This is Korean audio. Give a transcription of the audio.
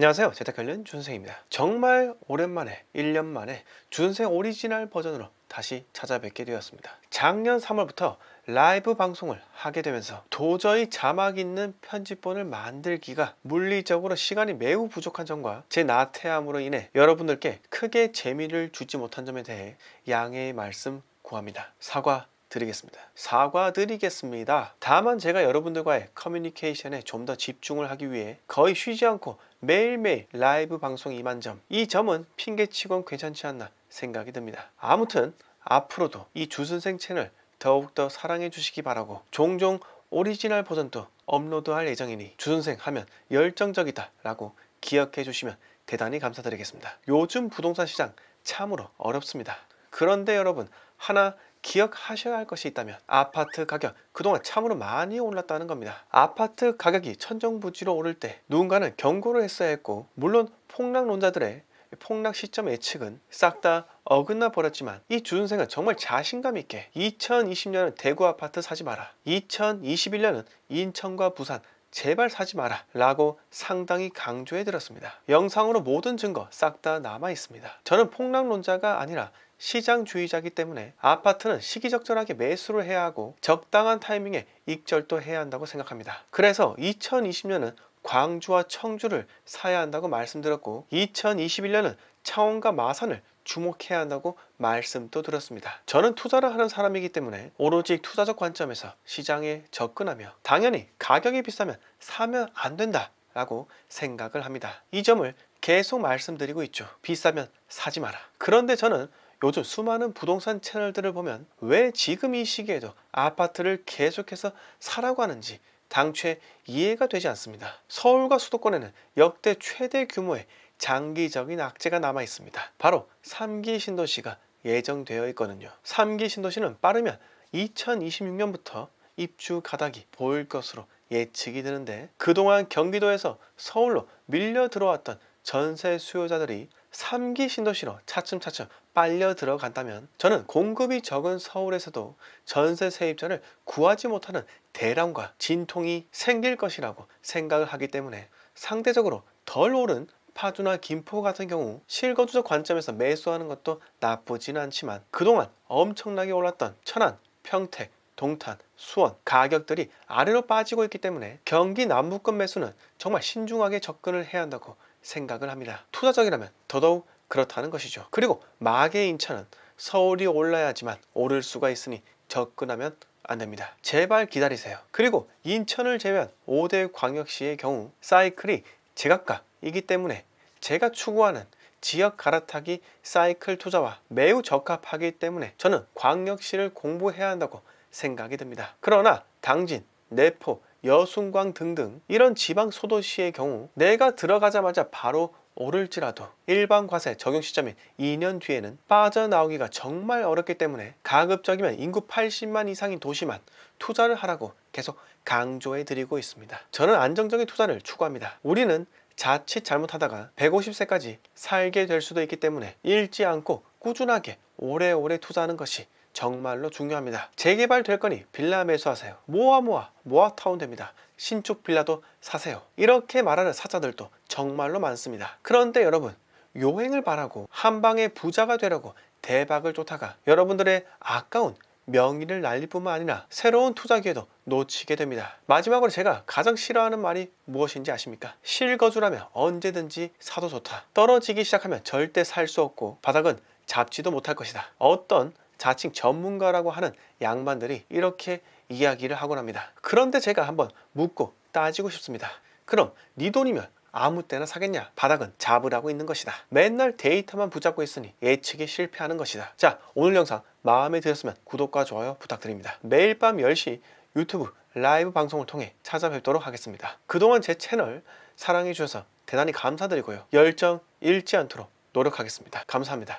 안녕하세요. 재테크관련 준생입니다. 정말 오랜만에 1년 만에 준생 오리지널 버전으로 다시 찾아뵙게 되었습니다. 작년 3월부터 라이브 방송을 하게 되면서 도저히 자막 있는 편집본을 만들기가 물리적으로 시간이 매우 부족한 점과 제 나태함으로 인해 여러분들께 크게 재미를 주지 못한 점에 대해 양해의 말씀 구합니다. 사과 드리겠습니다. 사과드리겠습니다. 다만 제가 여러분들과의 커뮤니케이션에 좀 더 집중을 하기 위해 거의 쉬지 않고 매일매일 라이브 방송이 임한 점, 이 점은 핑계치곤 괜찮지 않나 생각이 듭니다. 아무튼 앞으로도 이 주선생 채널 더욱더 사랑해 주시기 바라고 종종 오리지널 버전도 업로드할 예정이니 주선생 하면 열정적이다 라고 기억해 주시면 대단히 감사드리겠습니다. 요즘 부동산 시장 참으로 어렵습니다. 그런데 여러분 하나 기억하셔야 할 것이 있다면 아파트 가격 그동안 참으로 많이 올랐다는 겁니다. 아파트 가격이 천정부지로 오를 때 누군가는 경고를 했어야 했고 물론 폭락론자들의 폭락 시점 예측은 싹 다 어긋나 버렸지만 이 주선생은 정말 자신감 있게 2020년은 대구 아파트 사지 마라 2021년은 인천과 부산 제발 사지 마라 라고 상당히 강조해 드렸습니다. 영상으로 모든 증거 싹 다 남아 있습니다. 저는 폭락론자가 아니라 시장주의자이기 때문에 아파트는 시기적절하게 매수를 해야 하고 적당한 타이밍에 익절도 해야 한다고 생각합니다. 그래서 2020년은 광주와 청주를 사야 한다고 말씀드렸고 2021년은 창원과 마산을 주목해야 한다고 말씀도 드렸습니다. 저는 투자를 하는 사람이기 때문에 오로지 투자적 관점에서 시장에 접근하며 당연히 가격이 비싸면 사면 안 된다 라고 생각을 합니다. 이 점을 계속 말씀드리고 있죠. 비싸면 사지 마라. 그런데 저는 요즘 수많은 부동산 채널들을 보면 왜 지금 이 시기에도 아파트를 계속해서 사라고 하는지 당최 이해가 되지 않습니다. 서울과 수도권에는 역대 최대 규모의 장기적인 악재가 남아 있습니다. 바로 3기 신도시가 예정되어 있거든요. 3기 신도시는 빠르면 2026년부터 입주 가닥이 보일 것으로 예측이 되는데 그동안 경기도에서 서울로 밀려 들어왔던 전세 수요자들이 3기 신도시로 차츰차츰 빨려 들어간다면 저는 공급이 적은 서울에서도 전세 세입자를 구하지 못하는 대란과 진통이 생길 것이라고 생각을 하기 때문에 상대적으로 덜 오른 파주나 김포 같은 경우 실거주적 관점에서 매수하는 것도 나쁘지는 않지만 그동안 엄청나게 올랐던 천안, 평택, 동탄, 수원 가격들이 아래로 빠지고 있기 때문에 경기 남부권 매수는 정말 신중하게 접근을 해야 한다고 생각을 합니다. 투자적이라면 더더욱 그렇다는 것이죠. 그리고 마계 인천은 서울이 올라야지만 오를 수가 있으니 접근하면 안 됩니다. 제발 기다리세요. 그리고 인천을 제외한 5대 광역시의 경우 사이클이 제각각이기 때문에 제가 추구하는 지역 갈아타기 사이클 투자와 매우 적합하기 때문에 저는 광역시를 공부해야 한다고 생각이 듭니다. 그러나 당진, 내포, 여순광 등등 이런 지방 소도시의 경우 내가 들어가자마자 바로 오를지라도 일반 과세 적용 시점인 2년 뒤에는 빠져나오기가 정말 어렵기 때문에 가급적이면 인구 80만 이상인 도시만 투자를 하라고 계속 강조해 드리고 있습니다. 저는 안정적인 투자를 추구합니다. 우리는 자칫 잘못하다가 150세까지 살게 될 수도 있기 때문에 잃지 않고 꾸준하게 오래오래 투자하는 것이 정말로 중요합니다. 재개발 될 거니 빌라 매수하세요. 모아 모아 모아타운 됩니다. 신축 빌라도 사세요. 이렇게 말하는 사자들도 정말로 많습니다. 그런데 여러분 요행을 바라고 한 방에 부자가 되려고 대박을 쫓다가 여러분들의 아까운 명의를 날릴 뿐만 아니라 새로운 투자 기회도 놓치게 됩니다. 마지막으로 제가 가장 싫어하는 말이 무엇인지 아십니까? 실거주라면 언제든지 사도 좋다. 떨어지기 시작하면 절대 살 수 없고 바닥은 잡지도 못할 것이다. 어떤 자칭 전문가라고 하는 양반들이 이렇게 이야기를 하곤 합니다. 그런데 제가 한번 묻고 따지고 싶습니다. 그럼 네 돈이면 아무 때나 사겠냐? 바닥은 잡으라고 있는 것이다. 맨날 데이터만 붙잡고 있으니 예측에 실패하는 것이다. 자, 오늘 영상 마음에 드셨으면 구독과 좋아요 부탁드립니다. 매일 밤 10시 유튜브 라이브 방송을 통해 찾아뵙도록 하겠습니다. 그동안 제 채널 사랑해 주셔서 대단히 감사드리고요. 열정 잃지 않도록 노력하겠습니다. 감사합니다.